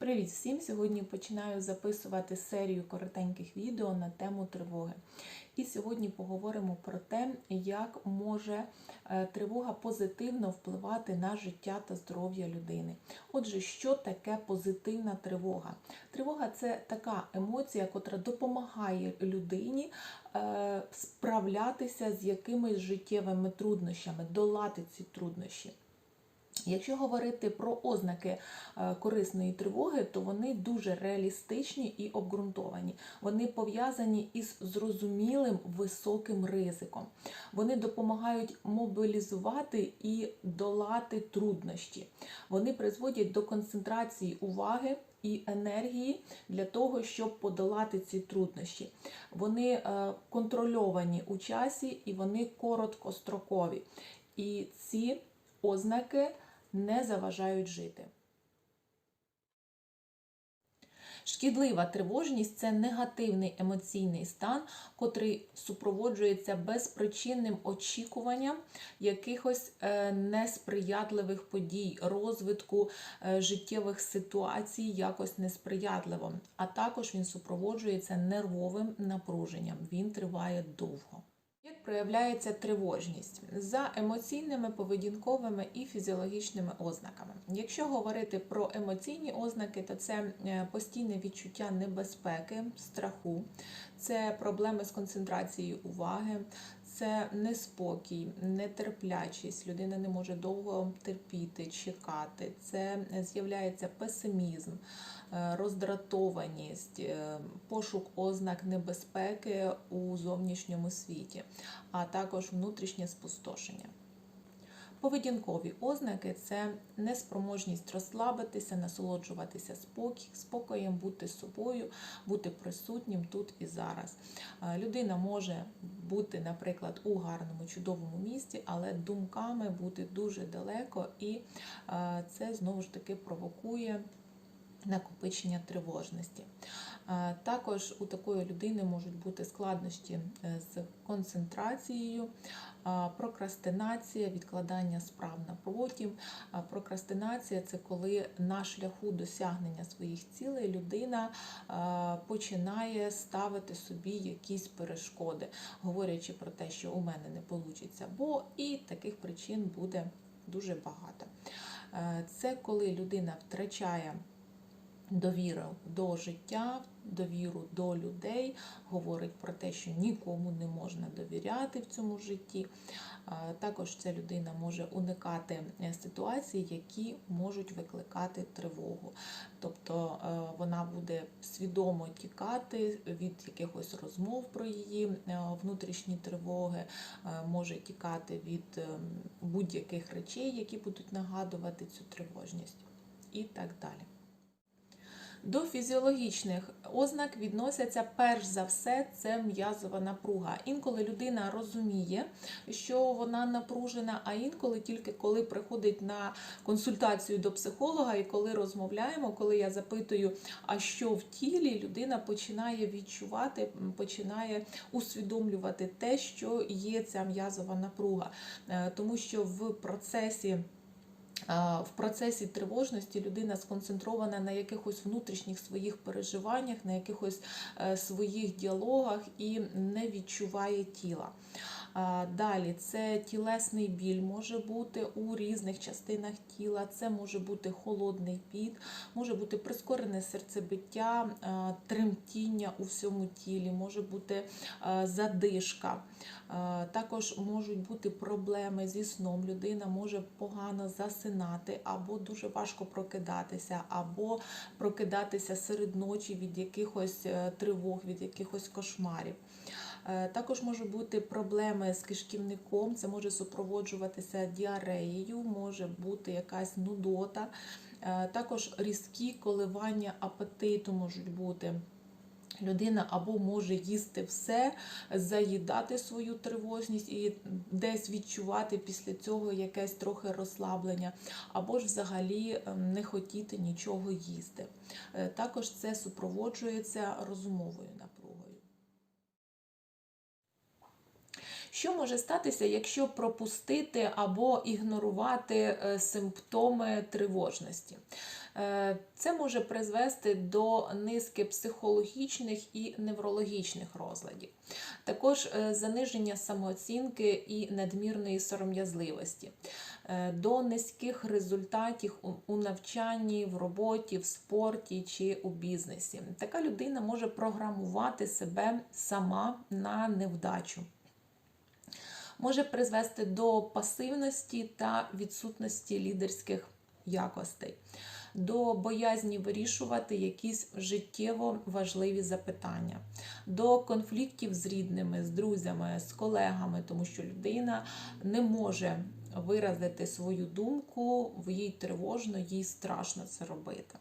Привіт всім! Сьогодні починаю записувати серію коротеньких відео на тему тривоги. І сьогодні поговоримо про те, як може е, тривога позитивно впливати на життя та здоров'я людини. Отже, що таке позитивна тривога? Тривога це така емоція, котра допомагає людині е, справлятися з якимись життєвими труднощами, долати ці труднощі. Якщо говорити про ознаки е, корисної тривоги, то вони дуже реалістичні і обґрунтовані. Вони пов'язані із зрозумілим високим ризиком. Вони допомагають мобілізувати і долати труднощі. Вони призводять до концентрації уваги. І енергії для того, щоб подолати ці труднощі. Вони е, контрольовані у часі і вони короткострокові. І ці ознаки не заважають жити. Шкідлива тривожність це негативний емоційний стан, котрий супроводжується безпричинним очікуванням якихось е, несприятливих подій, розвитку е, життєвих ситуацій якось несприятливо. А також він супроводжується нервовим напруженням. Він триває довго. Проявляється тривожність за емоційними, поведінковими і фізіологічними ознаками. Якщо говорити про емоційні ознаки, то це е, постійне відчуття небезпеки, страху, це проблеми з концентрацією уваги, це неспокій, нетерплячість, людина не може довго терпіти, чекати, це з'являється песимізм, е, роздратованість, е, пошук ознак небезпеки у зовнішньому світі, а також внутрішнє спустошення. Поведінкові ознаки це неспроможність розслабитися, насолоджуватися спокоєм, бути собою, бути присутнім тут і зараз. Людина може бути, наприклад, у гарному, чудовому місці, але думками бути дуже далеко, і це знову ж таки провокує накопичення тривожності. Також у такої людини можуть бути складнощі е, з концентрацією, прокрастинація, відкладання справ на потім. Прокрастинація це коли на шляху досягнення своїх цілей людина починає ставити собі якісь перешкоди, говорячи про те, що у мене не вийде, бо і таких причин буде дуже багато. Е, це коли людина втрачає довіру до життя, довіру до людей, говорить про те, що нікому не можна довіряти в цьому житті. Також ця людина може уникати е, ситуацій, які можуть викликати тривогу. Тобто е, вона буде свідомо тікати від якихось розмов про її е, внутрішні тривоги, може тікати від будь-яких речей, які будуть нагадувати цю тривожність, і так далі. До фізіологічних ознак відносяться перш за все це м'язова напруга. Інколи людина розуміє, що вона напружена, а інколи тільки коли приходить на консультацію до психолога, і коли розмовляємо, коли я запитую, а що в тілі, людина починає відчувати, починає усвідомлювати те, що є ця м'язова напруга, е, тому що в процесі. В процесі тривожності людина сконцентрована на якихось внутрішніх своїх переживаннях, на якихось е, своїх діалогах і не відчуває тіла. Далі це тілесний біль може бути у різних частинах тіла, це може бути холодний піт, може бути прискорене серцебиття, тремтіння у всьому тілі, може бути задишка. Також можуть бути проблеми зі сном. Людина може погано засинати, або дуже важко прокидатися, або прокидатися серед ночі від якихось е, тривог, від якихось кошмарів. Е, також можуть бути проблеми з кишківником, це може супроводжуватися діареєю, може бути якась нудота, е, також різкі коливання апетиту можуть бути. Людина або може їсти все, заїдати свою тривожність і десь відчувати після цього якесь трохи розслаблення, або ж взагалі ем, не хотіти нічого їсти. Е, також це супроводжується розумовою напругою. Що може статися, якщо пропустити або ігнорувати е, симптоми тривожності? Е, Це може призвести до низки психологічних і неврологічних розладів, також е, заниження самооцінки і надмірної сором'язливості, до низьких результатів у навчанні, в роботі, в спорті чи у бізнесі. Така людина може програмувати себе сама на невдачу може призвести до пасивності та відсутності лідерських якостей, до боязні вирішувати якісь життєво важливі запитання, до конфліктів з рідними, з друзями, з колегами, тому що людина не може виразити свою думку, в їй тривожно, їй страшно це робити,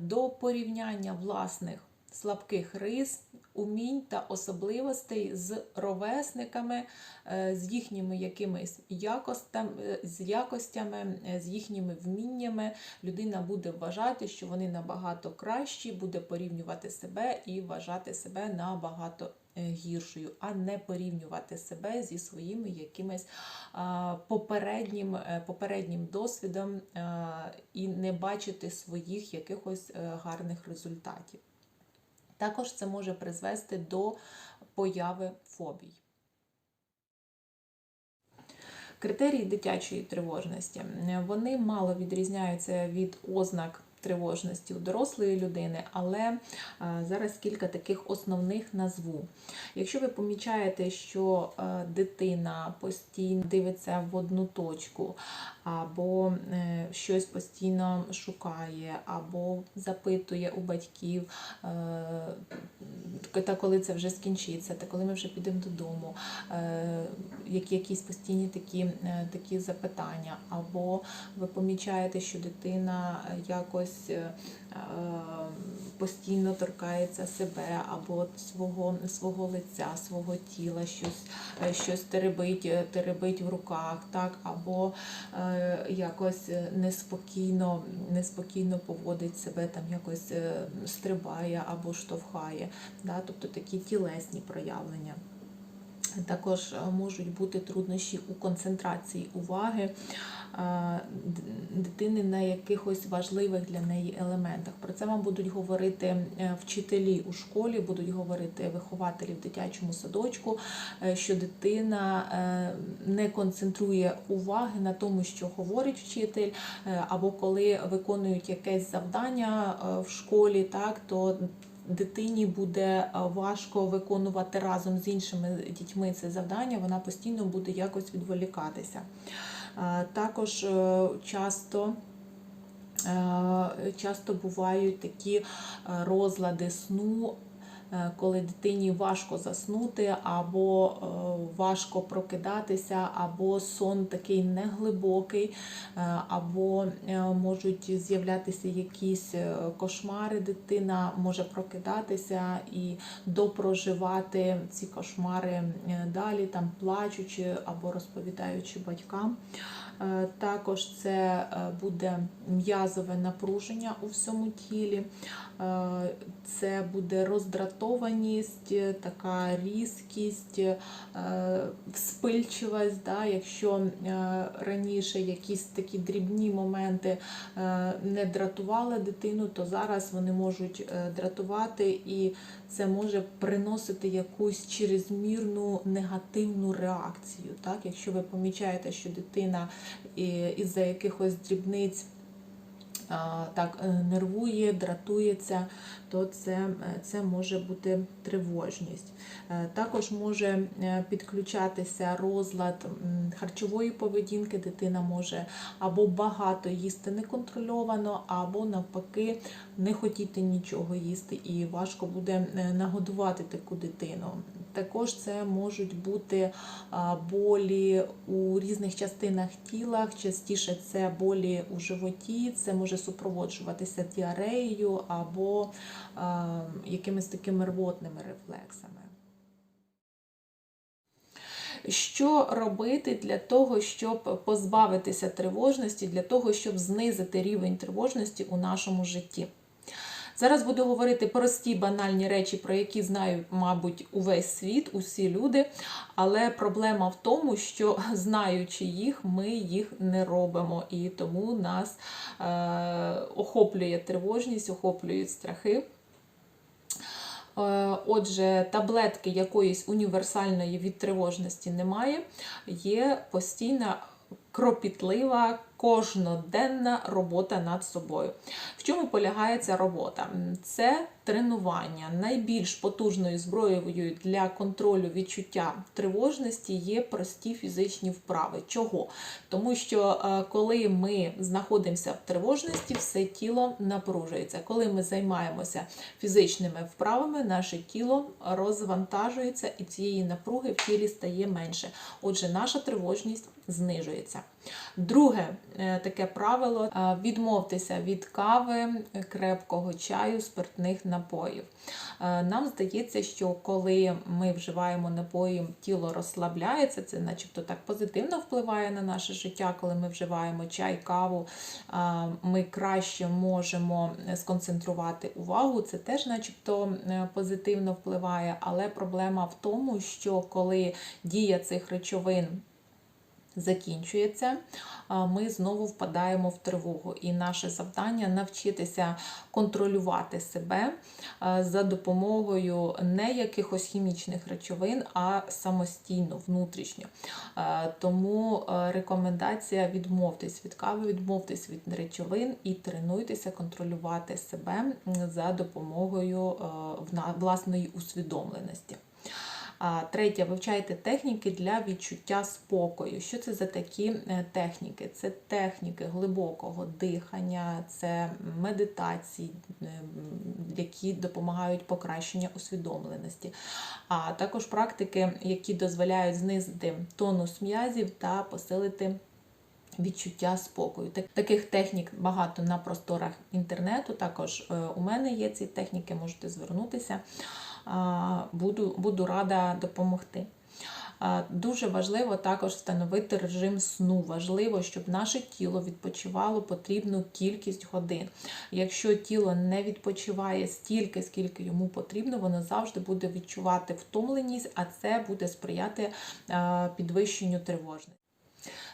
до порівняння власних слабких рис, умінь та особливостей з ровесниками, е, з їхніми якимись якостями, з якостями, е, з їхніми вміннями. Людина буде вважати, що вони набагато кращі, буде порівнювати себе і вважати себе набагато е, гіршою, а не порівнювати себе зі своїми якимись попереднім, е, попереднім досвідом і не бачити своїх якихось е, гарних результатів. Також це може призвести до появи фобій. Критерії дитячої тривожності вони мало відрізняються від ознак тривожності у дорослої людини, але е, зараз кілька таких основних назву. Якщо ви помічаєте, що е, дитина постійно дивиться в одну точку, або е, щось постійно шукає, або запитує у батьків, та коли це вже скінчиться, та коли ми вже підемо додому, якісь постійні такі, такі запитання, або ви помічаєте, що дитина якось е, постійно торкається себе, або свого, свого лиця, свого тіла, щось, е, щось теребить, е, теребить в руках, так, або е, якось е, неспокійно, неспокійно поводить себе, там якось е, стрибає або штовхає. Да? Тобто такі тілесні проявлення. Також е, можуть бути труднощі у концентрації уваги е, дитини на якихось важливих для неї елементах. Про це вам будуть говорити е, вчителі у школі, будуть говорити вихователі в дитячому садочку, що дитина не концентрує уваги на тому, що говорить вчитель, або коли виконують якесь завдання в школі, так то дитині буде е, важко виконувати разом з іншими дітьми це завдання, вона постійно буде якось відволікатися. Е, Також е, часто. Часто бувають такі розлади сну, коли дитині важко заснути, або е, важко прокидатися, або сон такий неглибокий, е, або е, можуть з'являтися якісь е, кошмари. Дитина може прокидатися і допроживати ці кошмари е, далі, там плачучи або розповідаючи батькам. Е, Також це е, буде м'язове напруження у всьому тілі, Е, це буде роздратованість, така різкість, вспильчивість. Да? Якщо раніше якісь такі дрібні моменти не дратували дитину, то зараз вони можуть дратувати, і це може приносити якусь чрезмірну негативну реакцію. Так? Якщо ви помічаєте, що дитина із-за якихось дрібниць так е, нервує, дратується, то це, е, це може бути тривожність. Е, Також може підключатися розлад харчової поведінки. Дитина може або багато їсти неконтрольовано, або навпаки не хотіти нічого їсти, і важко буде нагодувати таку дитину. Також це можуть бути болі у різних частинах тіла, частіше це болі у животі, це може супроводжуватися діареєю або а, якимись такими рвотними рефлексами. Що робити для того, щоб позбавитися тривожності, для того, щоб знизити рівень тривожності у нашому житті? Зараз буду говорити прості банальні речі, про які знають, мабуть, увесь світ, усі люди. Але проблема в тому, що знаючи їх, ми їх не робимо. І тому нас е, охоплює тривожність, охоплюють страхи. Е, Отже, таблетки якоїсь універсальної від тривожності немає. Є постійна кропітлива, кожноденна робота над собою. В чому полягає ця робота? Це тренування. Найбільш потужною зброєю для контролю відчуття тривожності є прості фізичні вправи. Чого? Тому що е, коли ми знаходимося в тривожності, все тіло напружується. Коли ми займаємося фізичними вправами, наше тіло розвантажується і цієї напруги в тілі стає менше. Отже, наша тривожність знижується. Друге е, таке правило: е, відмовтеся від кави, крепкого чаю, спиртних напоїв. Е, Нам здається, що коли ми вживаємо напої, тіло розслабляється, це начебто так позитивно впливає на наше життя, коли ми вживаємо чай, каву, е, ми краще можемо сконцентрувати увагу. Це теж, начебто, е, позитивно впливає, але проблема в тому, що коли дія цих речовин закінчується, ми знову впадаємо в тривогу. І наше завдання навчитися контролювати себе за допомогою не якихось хімічних речовин, а самостійно, внутрішньо. Тому е, рекомендація відмовтесь від кави, відмовтесь від речовин і тренуйтеся контролювати себе за допомогою е, власної усвідомленості. Третє, вивчайте техніки для відчуття спокою. Що це за такі е, техніки? Це техніки глибокого дихання, це медитації, е, які допомагають покращенню усвідомленості, а також практики, які дозволяють знизити тонус м'язів та посилити. Відчуття спокою. Таких технік багато на просторах інтернету. Також е, у мене є ці техніки, можете звернутися. Буду, буду рада допомогти. Дуже важливо також встановити режим сну. Важливо, щоб наше тіло відпочивало потрібну кількість годин. Якщо тіло не відпочиває стільки, скільки йому потрібно, воно завжди буде відчувати втомленість, а це буде сприяти підвищенню тривожності.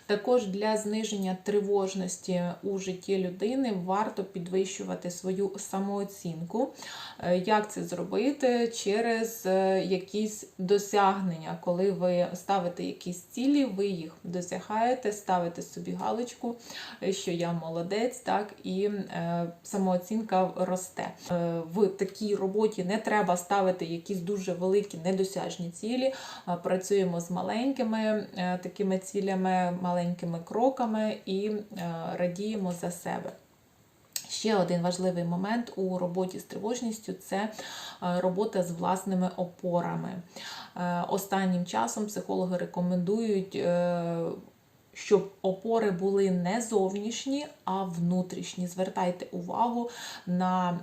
Також для зниження тривожності у житті людини варто підвищувати свою самооцінку. Е, Як це зробити? Через е, якісь досягнення, коли ви ставите якісь цілі, ви їх досягаєте, ставите собі галочку, е, що я молодець, так і самооцінка росте. В такій роботі не треба ставити якісь дуже великі недосяжні цілі. Працюємо з маленькими такими цілями, маленькими кроками і е, радіємо за себе. Ще один важливий момент у роботі з тривожністю це е, робота з власними опорами. Е, Останнім часом психологи рекомендують. Щоб опори були не зовнішні, а внутрішні. Звертайте увагу на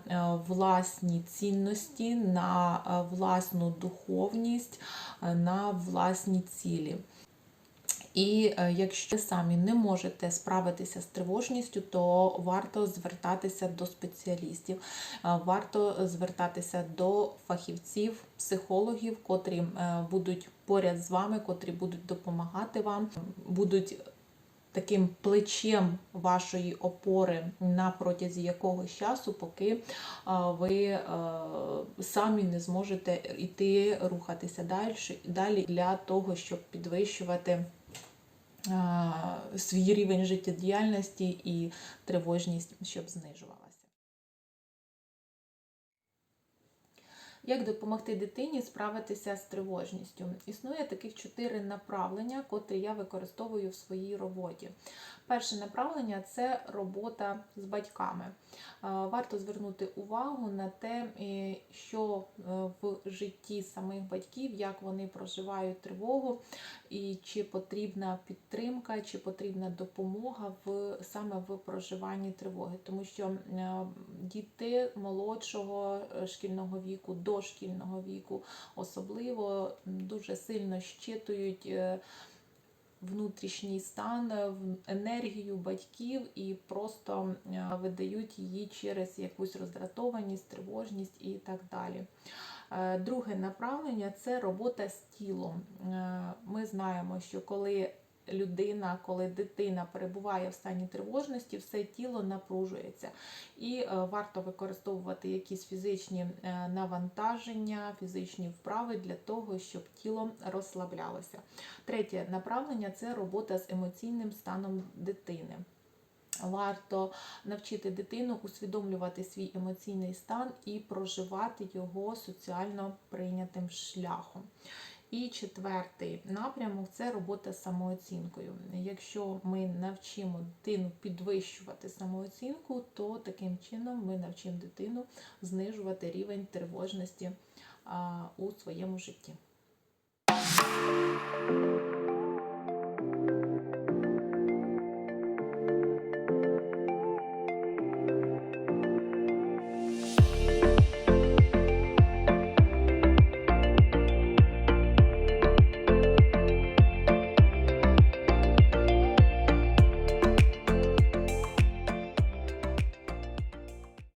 власні цінності, на власну духовність, на власні цілі. І е, якщо ви самі не можете справитися з тривожністю, то варто звертатися до спеціалістів, е, варто звертатися до фахівців, психологів, котрі е, будуть поряд з вами, котрі будуть допомагати вам, будуть таким плечем вашої опори на протязі якогось часу, поки ви самі не зможете йти рухатися далі, для того, щоб підвищувати свій рівень життєдіяльності і тривожність, щоб знижувалася. Як допомогти дитині справитися з тривожністю? Існує таких чотири направлення, котрі я використовую в своїй роботі. Перше направлення це робота з батьками. Варто звернути увагу на те, що е, в житті самих батьків, як вони проживають тривогу, і чи потрібна підтримка, чи потрібна допомога в саме в проживанні тривоги, тому що е, діти молодшого е, шкільного віку, дошкільного віку, особливо дуже сильно щитують. е, внутрішній стан, е, енергію батьків і просто е, видають її через якусь роздратованість, тривожність і так далі. Друге направлення це робота з тілом. Ми знаємо, що коли людина, коли дитина перебуває в стані тривожності, все тіло напружується. І е, варто використовувати якісь фізичні е, навантаження, фізичні вправи для того, щоб тіло розслаблялося. Третє направлення це робота з емоційним станом дитини. Варто навчити дитину усвідомлювати свій емоційний стан і проживати його соціально прийнятим шляхом. І четвертий напрямок це робота з самооцінкою. Якщо ми навчимо дитину підвищувати самооцінку, то таким чином ми навчимо дитину знижувати рівень тривожності у своєму житті.